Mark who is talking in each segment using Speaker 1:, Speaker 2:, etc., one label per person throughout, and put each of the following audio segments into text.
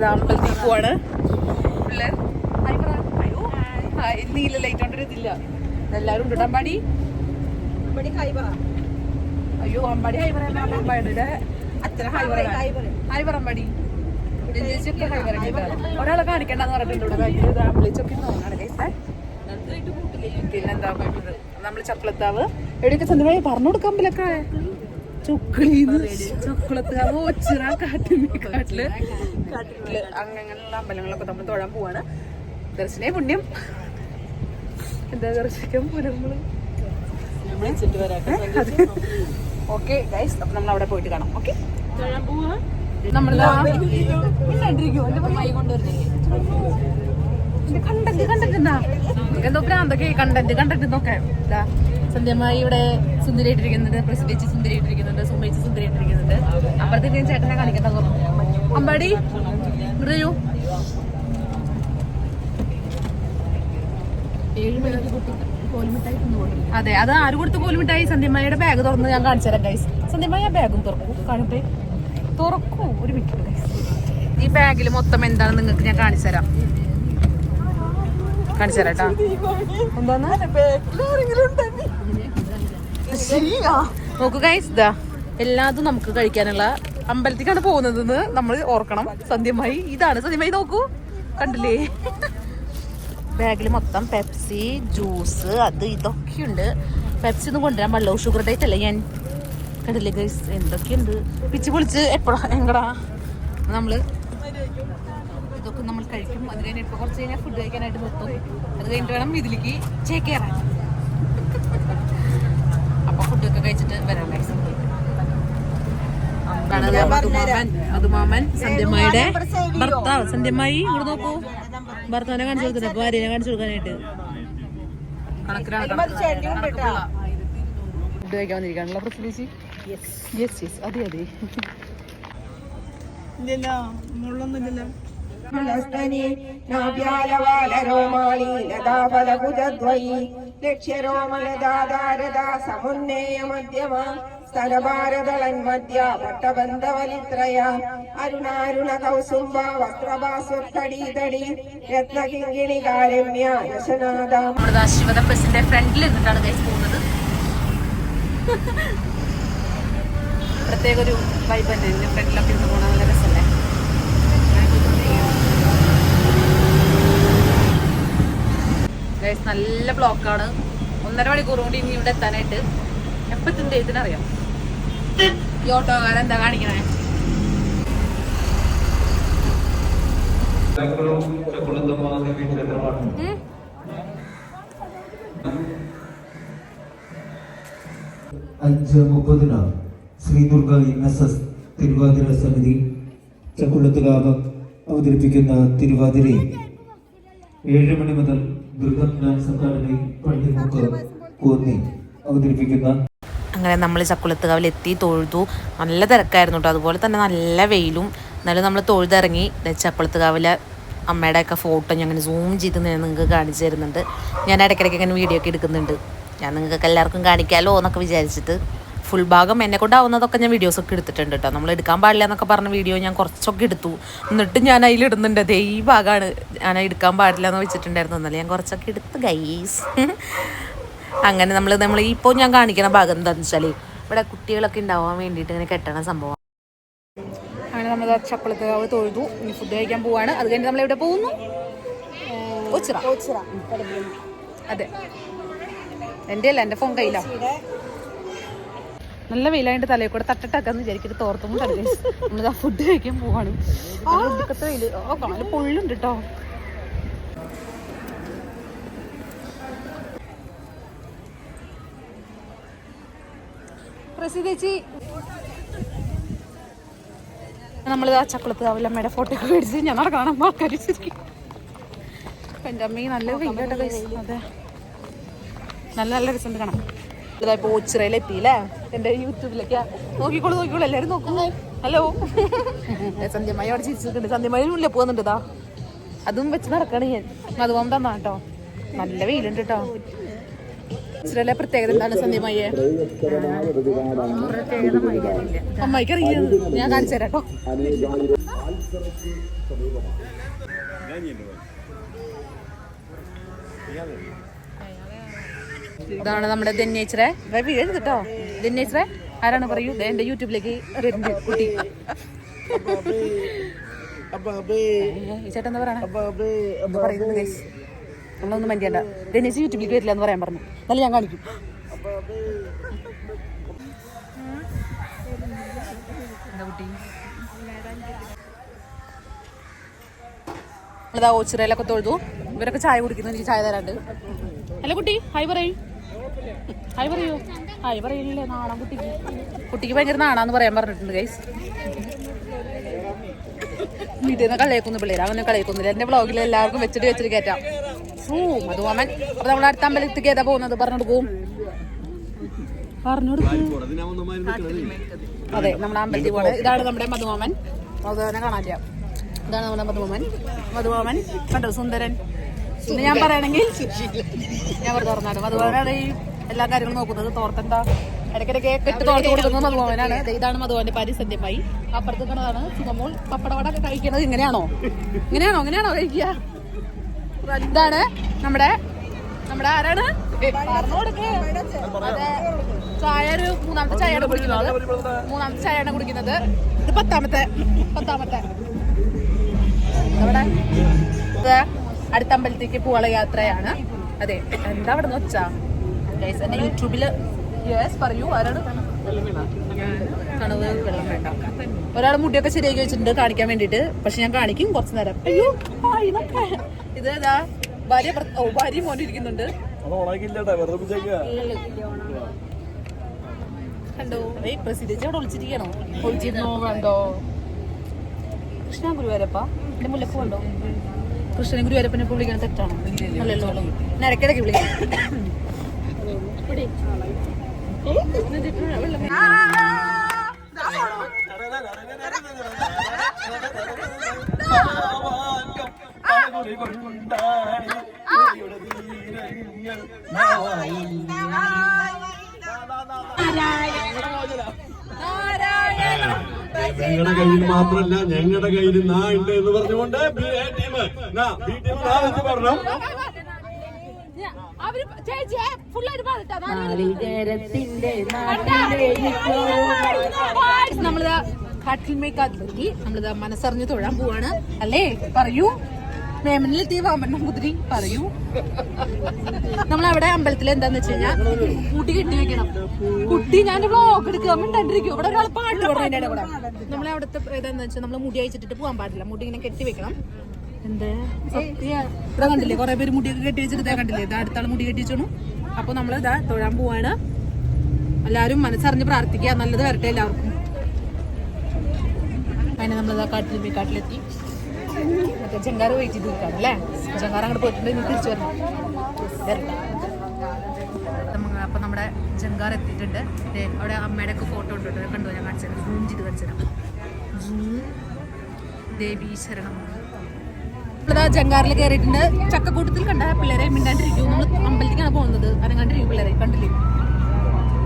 Speaker 1: നമ്മൾ അമ്പലത്തിൽ പോവാണ് പിള്ളേർ നീല ലൈറ്റ് കൊണ്ടൊരു ഇതില്ല. എല്ലാവരും ഉണ്ട്. അമ്പാടി? അയ്യോ അമ്പാടി ഹായ് പറയാൻ അമ്പാടിയുടെ അച്ഛനെ ഹായ് പറയാൻ ഹായ് പറ അമ്പാടി. ഒരാളെ കാണിക്കണ്ടെന്ന് പറഞ്ഞിട്ടുണ്ട് ഇവിടെ. കേസേ പിന്നെന്താ നമ്മൾ ചക്കുളത്താവ് എവിടെയൊക്കെ ചന്ദ്രമായി പറഞ്ഞു കൊടുക്കാൻ പലൊക്കെ ചുക്കളീന്ന് ചക്കുളത്താവ് ഒച്ചിറ കാട്ടിൽ. കാട്ടിൽ അങ്ങനെയുള്ള അമ്പലങ്ങളൊക്കെ നമ്മൾ തൊഴാൻ പോവാണ്. ദർശനേ പുണ്യം. എന്താ ദർശിക്കാൻ പോലെ നമ്മൾ? ഓക്കെ ഗൈസ് അപ്പൊ നമ്മൾ അവിടെ പോയിട്ട് കാണാം. ഓക്കെ നമ്മളിതാ കണ്ടന്റ് കണ്ടന്റ് എന്താ എന്തോ ഭ്രാന്തൊക്കെ കണ്ടന്റ് കണ്ടന്റ് നോക്കാം സന്ധ്യമായി ഇവിടെ സുന്ദരിയായിട്ടിരിക്കുന്നുണ്ട് പ്രസിദ്ധേച്ചി സുന്ദരിയായിട്ടിരിക്കുന്നുണ്ട് സുമേച്ചി സുന്ദരിയായിട്ടിരിക്കുന്നുണ്ട് അപ്പുറത്തേക്ക് ചേട്ടനെ കാണിക്കട്ടെ അമ്പാടി ഇവിടെ വരൂ. അതെ അത് ആര് കൊടുത്ത് കോലുമിട്ടായി സന്ധ്യമ്മയുടെ ബാഗ് തുറന്ന് ഞാൻ കാണിച്ചു തരാം ഗൈസ് സന്ധ്യമ്മ ബാഗും തുറക്കൂ. കാണട്ടെ. തുറക്കൂ. ഒരു മിനിറ്റ് ഗൈസ് ഈ ബാഗിൽ മൊത്തം എന്താണെന്ന് നിങ്ങൾക്ക് ഞാൻ കാണിച്ചു തരാം? കാണിച്ചു തരാം കേട്ടോ എന്താന്ന് നോക്കൂ ഗൈസ് ഇതാ എല്ലാതും നമുക്ക് കഴിക്കാനുള്ള അമ്പലത്തിക്കാണ് പോകുന്നതെന്ന് നമ്മൾ ഓർക്കണം. സന്ധ്യമായി ഇതാണ് സന്ധ്യമായി നോക്കൂ. കണ്ടില്ലേ? ബാഗിൽ മൊത്തം പെപ്സി ജ്യൂസ് അത് ഇതൊക്കെയുണ്ട്. പെപ്സി ഒന്നും കൊണ്ടുവരാൻ പാടില്ല. ഷുഗർ ഡയറ്റ് അല്ലേ ഞാൻ? കണ്ടില്ലേ ഗൈസ് എന്തൊക്കെയുണ്ട്? പിച്ച് പൊളിച്ച് എപ്പോഴാ? എങ്ങടാ? നമ്മൾ ഇതൊക്കെ നമ്മൾ കഴിക്കും. അത് കഴിഞ്ഞ് ഇപ്പൊ കുറച്ച് കഴിഞ്ഞാൽ ഫുഡ് കഴിക്കാനായിട്ട് നിർത്തും. അത് കഴിഞ്ഞിട്ട് വേണം ഇതിലേക്ക് ചേക്കേറാൻ. കഴിച്ചിട്ട് വരാം മധുമാമൻ മധുമാമൻ സന്ധ്യമ്മയുടെ ഭർത്താവ്. സന്ധ്യമ്മായി ഇവിടെ നോക്കൂ. ഭർത്താവിനെ കാണിച്ചു കൊടുക്കുന്നത് ഭാര്യനെ കാണിച്ചു കൊടുക്കാനായിട്ട്. ഫുഡ് കഴിക്കാൻ വന്നിരിക്കാനുള്ള പ്രസിദ്ധി യെസ് യെസ് അതെ അതെ.
Speaker 2: ഹസ്തനി നാഭ്യാലവാലരോമാളി ലതാഫലഭുജദ്വയി ലക്ഷ്യരോമലദാധാരദാ സമുന്നേയ മധ്യമ പട്ടബന്ധവലിത്രയ അരുണാരുണ കൗസുംബ വസ്ത്രഭാസ്വത്തടീതടി രത്നകിങ്കിണി കാരമ്യ
Speaker 1: ഫ്രണ്ടിൽ പോകുന്നത്. പ്രത്യേക ഒരു വൈബ് തന്നെ. ഫ്രണ്ടിലൊക്കെ പോകണം ഗൈസ് നല്ല ബ്ലോക്കാണ് ഒന്നര മണിക്കൂർ കൊണ്ട് ഇനി ഇവിടെ എത്താനായിട്ട്. എപ്പോ എത്തും ഇതിനറിയാം? ഈ ഓട്ടോകാരൻ എന്താ കാണിക്കണേ?
Speaker 3: അഞ്ച് മുപ്പതിന് Sri Durga N S S Thiruvathira സമിതി ചക്കുളത്തുകാവ് അവതരിപ്പിക്കുന്ന തിരുവാതിരയിൽ ഏഴ് മണി മുതൽ ദുർഗം ഡാൻസ് അക്കാദമി പള്ളിമുക്ക് കോന്നി
Speaker 4: അങ്ങനെ നമ്മൾ ചക്കുളത്തുകാവിൽ എത്തി തൊഴുതു. നല്ല തിരക്കായിരുന്നു കേട്ടോ അതുപോലെ തന്നെ നല്ല വെയിലും. എന്നാലും നമ്മൾ തൊഴുതിറങ്ങി ചക്കുളത്തുകാവിലെ അമ്മയുടെയൊക്കെ ഫോട്ടോ ഞാൻ അങ്ങനെ സൂം ചെയ്ത് നിങ്ങൾക്ക് കാണിച്ചു തരുന്നുണ്ട്. ഞാൻ ഇടയ്ക്കിടയ്ക്ക് ഇങ്ങനെ വീഡിയോ ഒക്കെ എടുക്കുന്നുണ്ട്. ഞാൻ നിങ്ങൾക്ക് എല്ലാവർക്കും കാണിക്കാമല്ലോ എന്നൊക്കെ വിചാരിച്ചിട്ട്. ഫുൾ ഭാഗം എന്നെ കൊണ്ടാവുന്നതൊക്കെ ഞാൻ വീഡിയോസ് ഒക്കെ എടുത്തിട്ടുണ്ട് കേട്ടോ നമ്മൾ എടുക്കാൻ പാടില്ല എന്നൊക്കെ പറഞ്ഞ വീഡിയോ ഞാൻ കുറച്ചൊക്കെ എടുത്തു. എന്നിട്ട് ഞാൻ അതിൽ ഇടുന്നുണ്ട്. അതേ ഈ ഭാഗമാണ് ഞാൻ എടുക്കാൻ പാടില്ല എന്ന് വെച്ചിട്ടുണ്ടായിരുന്നു. എന്നാലും ഞാൻ കുറച്ചൊക്കെ എടുത്ത് ഗൈസ് അങ്ങനെ നമ്മൾ നമ്മൾ ഇപ്പോൾ ഞാൻ കാണിക്കുന്ന ഭാഗം എന്താണെന്ന് വെച്ചാൽ ഇവിടെ കുട്ടികളൊക്കെ ഉണ്ടാവാൻ വേണ്ടിയിട്ട് ഇങ്ങനെ കെട്ടണ സംഭവം.
Speaker 1: അങ്ങനെ നമ്മൾ ചക്കുളത്തുകാവ് തൊഴുതു. ഇനി ഫുഡ് കഴിക്കാൻ പോവാണ്. അത് കഴിഞ്ഞ് നമ്മൾ എവിടെ പോകുന്നു? ഒച്ചിറ അതെ. എന്റെ അല്ല എന്റെ ഫോൺ കയ്യിലാ. നല്ല വെയിലായിട്ട് തലയിൽ കൂടെ തട്ടിട്ടാക്കാന്ന് വിചാരിച്ചിട്ട് തോർത്തുമ്പോൾ നമ്മൾ നമ്മളിതാ ഫുഡ് കഴിക്കാൻ പോവാണ്. ഒടുക്കത്തെ വെയിൽ ഓ കാൽ പൊള്ളുണ്ട് കേട്ടോ പ്രസിദ്ധേച്ചി നമ്മൾ ആ ചക്കുളത്ത് അവലമ്മയുടെ ഫോട്ടോ ഒക്കെ മേടിച്ച് ഞാൻ നടക്കാൻ ആൾക്കാർ എന്റെ അമ്മയും നല്ല വെയിലാട്ടോ guys. അതെ. നല്ല നല്ല രസമുണ്ട് കാണാം. ഓച്ചിറയിൽ എത്തിയില്ലേ എന്റെ യൂട്യൂബിലേക്ക് നോക്കിക്കോളൂ നോക്കിക്കോളൂ എല്ലാവരും നോക്കൂ. ഹലോ. സന്ധ്യമായി അവിടെ ചിരിച്ചിട്ടുണ്ട് സന്ധ്യമായി ഉള്ളിൽ പോകുന്നുണ്ട് അതും വെച്ച് നടക്കണ ഞാൻ. മധുവം തന്നാ കേട്ടോ നല്ല വെയിലുണ്ട് കേട്ടോ ഓച്ചിറയിലെ പ്രത്യേകത എന്താണ് സന്ധ്യമായെ അമ്മായിക്ക് അറിയാം ഞാൻ കാണിച്ചു തരാം കേട്ടോ ഇതാണ് നമ്മുടെ ധന്യേച്ചറെ വീഴരുത് കേട്ടോ ആരാണ് പറയൂ? എന്റെ യൂട്യൂബിലേക്ക് കുട്ടി. യൂട്യൂബിലേക്ക് വരില്ല എന്ന് പറയാൻ പറഞ്ഞു. എന്നാലും ഞാൻ കാണിക്കും. കുട്ടി? ഓച്ചിറയിലൊക്കെ തൊഴുതു. ഇവരൊക്കെ ചായ കുടിക്കുന്നു. എനിക്ക് ചായ തരാണ്ട് അല്ല കുട്ടി ഹായ് പറയൂ. ഹായ് പറയൂ. ഹായ് പറയില്ലേ നാണം കുട്ടിക്ക്. കുട്ടിക്ക് ഭയങ്കര നാണാന്ന് പറയാൻ പറഞ്ഞിട്ടുണ്ട് ഗൈസ് വീട്ടിൽ കളിയാക്കുന്നു പിള്ളേർ അങ്ങനെ കളയക്കുന്നില്ല എന്റെ ബ്ലോഗിൽ എല്ലാവർക്കും വെച്ചിട്ട് വെച്ചിട്ട് കയറ്റാം ഊ മധുവാമൻ. അപ്പൊ നമ്മൾ അടുത്ത അമ്പലത്തിൽ ഏതാ പോകുന്നത്. പറഞ്ഞു കൊടുക്കും പറഞ്ഞു അതെ നമ്മുടെ അമ്പലത്തിൽ പോണേ. ഇതാണ് നമ്മുടെ മധുമാമൻ മധുവനെ കാണാനില്ല. ഇതാണ് നമ്മുടെ മധുമാമൻ മധുമാമൻ കണ്ടോ സുന്ദരൻ? ഞാൻ പറയണെങ്കിൽ ഞാൻ പറഞ്ഞു പറഞ്ഞാണ് മധുമാമനാണ് ഈ എല്ലാ കാര്യങ്ങളും നോക്കുന്നത്. തോർത്തെന്താ ഇടയ്ക്കിടയ്ക്ക് കെട്ട് തോർത്ത് കൊടുക്കുന്നത് മധുമാമനാണ് ദേ ഇതാണ് മധുവാന്റെ പരിസന്ധ്യമായി അപ്പുറത്ത് കണ്ടതാണ് സുഖമോൾ പപ്പടവടൊക്കെ കഴിക്കുന്നത്. ഇങ്ങനെയാണോ? ഇങ്ങനെയാണോ? ഇങ്ങനെയാണോ കഴിക്കുക? ഇതാണ് നമ്മുടെ നമ്മുടെ ആരാണ്. ചായ ഒരു മൂന്നാമത്തെ ചായയാണ് കുടിക്കുന്നത്. മൂന്നാമത്തെ ചായയാണ് കുടിക്കുന്നത്. ഇത് പത്താമത്തെ പത്താമത്തെ. നമ്മുടെ അടുത്ത അമ്പലത്തേക്ക് പോവാനുള്ള യാത്രയാണ്. അതെ എന്താ അവിടെ നിന്ന് വെച്ചാ ഗൈസ് എന്റെ യൂട്യൂബിൽ യെസ് പറയൂ. ആരാണ്? കണവ് വെള്ളം വേണ്ട. ഒരാൾ മുടിയൊക്കെ ശരിയാക്കി വെച്ചിട്ടുണ്ട് കാണിക്കാൻ വേണ്ടിട്ട് പക്ഷെ ഞാൻ കാണിക്കും കുറച്ച് നേരം. അയ്യോ ഇത് ഏതാ ഭാര്യ ഓ ഭാര്യ മോൻ ഇരിക്കുന്നുണ്ട്. കണ്ടോ? ഏയ് പ്രസിഡന്റ് അവിടെ ഒളിച്ചിരിക്കണോ? ഒളിച്ചിരുന്നോ? കണ്ടോ? കൃഷ്ണ ഗുരുവാരപ്പ എന്റെ മുല്ലപ്പൂ കണ്ടോ? കൃഷ്ണൻ ഗുരുവരപ്പനെ ഇപ്പൊ വിളിക്കാൻ തെറ്റാണോ? അല്ലല്ലോ ഞാൻ ഇടയ്ക്കിടയ്ക്ക് വിളിക്കാം.
Speaker 5: ഞങ്ങളുടെ കയ്യിൽ മാത്രമല്ല ഞങ്ങളുടെ കയ്യിൽ നാ ഉണ്ട് എന്ന് പറഞ്ഞുകൊണ്ട് ബി ടീം ബി ടീം നാ വെച്ച് പറഞ്ഞു.
Speaker 1: അവർ ചേച്ചിയെ ഫുള്ളായിട്ട് പാടിട്ടാ നമ്മളിതാ കട്ടിൽമേക്കാത്തിലെത്തി നമ്മളിതാ മനസ്സറിഞ്ഞ് തൊഴാൻ പോവാണ്. അല്ലേ? പറയൂ. മേമനിലെത്തിയ വാമൻ നമ്പൂതിരി പറയൂ. നമ്മളവിടെ അമ്പലത്തിൽ എന്താന്ന് വെച്ച് കഴിഞ്ഞാൽ കുട്ടി കെട്ടി വെക്കണം. കുട്ടി ഞാൻ ബ്ലോക്ക് എടുക്കുക. മിണ്ടാണ്ടിരിക്കും ഇവിടെ ഒരാൾ പാട്ട് പറഞ്ഞതിന്റെ കൂടെ നമ്മളെ അവിടുത്തെ ഏതാന്ന് വെച്ചാൽ നമ്മൾ മുടി അയച്ചിട്ട് പോകാൻ പാടില്ല. മുടി ഇങ്ങനെ കെട്ടി വെക്കണം. ഇവിടെ കണ്ടില്ലേ? കുറെ പേര് മുടിയൊക്കെ കെട്ടി വെച്ചിട്ട് കണ്ടില്ലേ? ഇതാ അടുത്താൾ മുടി കെട്ടി വെച്ചോണു. അപ്പൊ നമ്മൾ ഇതാ തൊഴാൻ പോവാണ്. എല്ലാവരും മനസ്സറിഞ്ഞ് പ്രാർത്ഥിക്കുക. നല്ലത് വരട്ടെ എല്ലാവർക്കും. അതിനെ നമ്മളിതാ കാട്ടിൽ പോയി കാട്ടിലെത്തി. മറ്റേ ചെങ്കാറ് വെയിറ്റ് ചെയ്ത് നിൽക്കാം അല്ലേ? ചെങ്കാറ് അങ്ങോട്ട് പോയിട്ടുണ്ട്. ഇനി തിരിച്ചു വരണം. അപ്പൊ നമ്മുടെ ജംഗാർ എത്തിയിട്ടുണ്ട്. അവിടെ അമ്മയുടെ ഒക്കെ ഫോട്ടോ ഉണ്ടോ കണ്ടു. ഞാൻ കാണിച്ചു തരാം. സൂം ചെയ്ത് കാണിച്ചു തരാം. സൂം ശരണം നമ്മളിതാ ജങ്കാറിൽ കയറിയിട്ടുണ്ട് ചക്കക്കൂട്ടത്തിൽ കണ്ട പിള്ളേരെ മിണ്ടാണ്ടിരിക്കും. നമ്മൾ അമ്പലത്തിക്കാണ് പോകുന്നത്. അനങ്ങാണ്ടിരിക്കും പിള്ളേരെ. കണ്ടില്ലേ?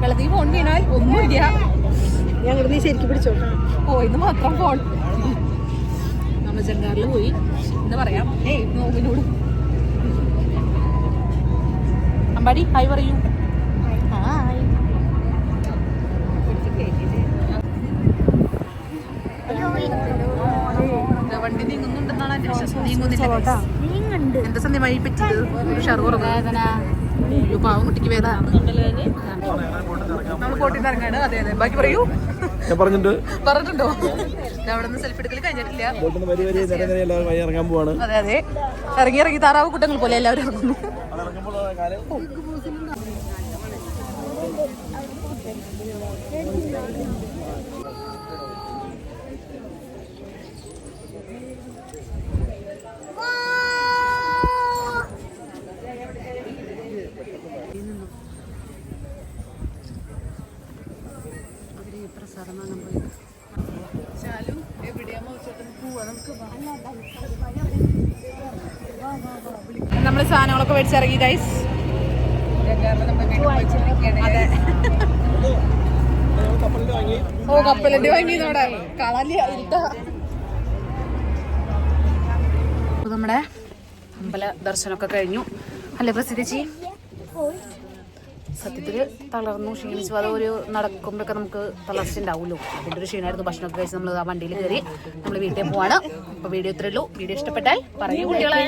Speaker 1: വെള്ളത്തിൽ ഫോൺ വീണാൽ ഒന്നുമില്ല. ഞങ്ങൾ നീ ശരിക്കും പിടിച്ചോ? പോയിന്ന് മാത്രം ഫോൺ നമ്മൾ ജങ്കാറിൽ പോയി. എന്താ പറയാം? ഏയ് നോമിനോട് അമ്പാടി ഹായ് പറയൂ. ഹായ് വണ്ടി നീങ്ങുന്നുണ്ടെന്നാണ് എന്റെ വിശ്വാസം. നീങ്ങുന്നില്ല എന്താ സന്ധ്യ വഴി പറ്റിയത്. ഉഷാർ കുറവ് അയ്യോ പാവം കുട്ടിക്ക് വേദന. നമ്മൾ ഇറങ്ങാണ്. അതെ അതെ. ബാക്കി പറയൂ.
Speaker 5: ഞാൻ പറഞ്ഞിട്ട്
Speaker 1: പറഞ്ഞിട്ടുണ്ടോ? അവിടെ നിന്ന് സെൽഫി എടുക്കൽ കഴിഞ്ഞിട്ടില്ല.
Speaker 5: ഇറങ്ങാൻ പോവാണ്.
Speaker 1: അതെ അതെ. ഇറങ്ങി ഇറങ്ങി താറാവ് കുട്ടങ്ങൾ പോലെ എല്ലാവരും ഇറങ്ങുന്നു. നമ്മൾ സാധനങ്ങളൊക്കെ മേടിച്ചിറങ്ങി ഗൈസ് ഓ കപ്പലണ്ടി വാങ്ങി നമ്മുടെ കളലി ഇരുട്ടാ നമ്മുടെ അമ്പല ദർശനമൊക്കെ കഴിഞ്ഞു. അല്ലേ പ്രസിദ്ധിച്ചി സത്യത്തിൽ തളർന്നു ക്ഷീണിച്ചു. അത് ഒരു നടക്കുമ്പോഴൊക്കെ നമുക്ക് തളർച്ച ഉണ്ടാവുമല്ലോ അതിന്റെ ഒരു ക്ഷീണമായിരുന്നു. ഭക്ഷണമൊക്കെ കഴിച്ച് നമ്മൾ ആ വണ്ടിയിൽ കയറി നമ്മൾ വീട്ടിൽ പോവാണ്. അപ്പൊ വീഡിയോ ഇത്രേ ഉള്ളൂ. വീഡിയോ ഇഷ്ടപ്പെട്ടാൽ പറയൂ. കുട്ടികളെ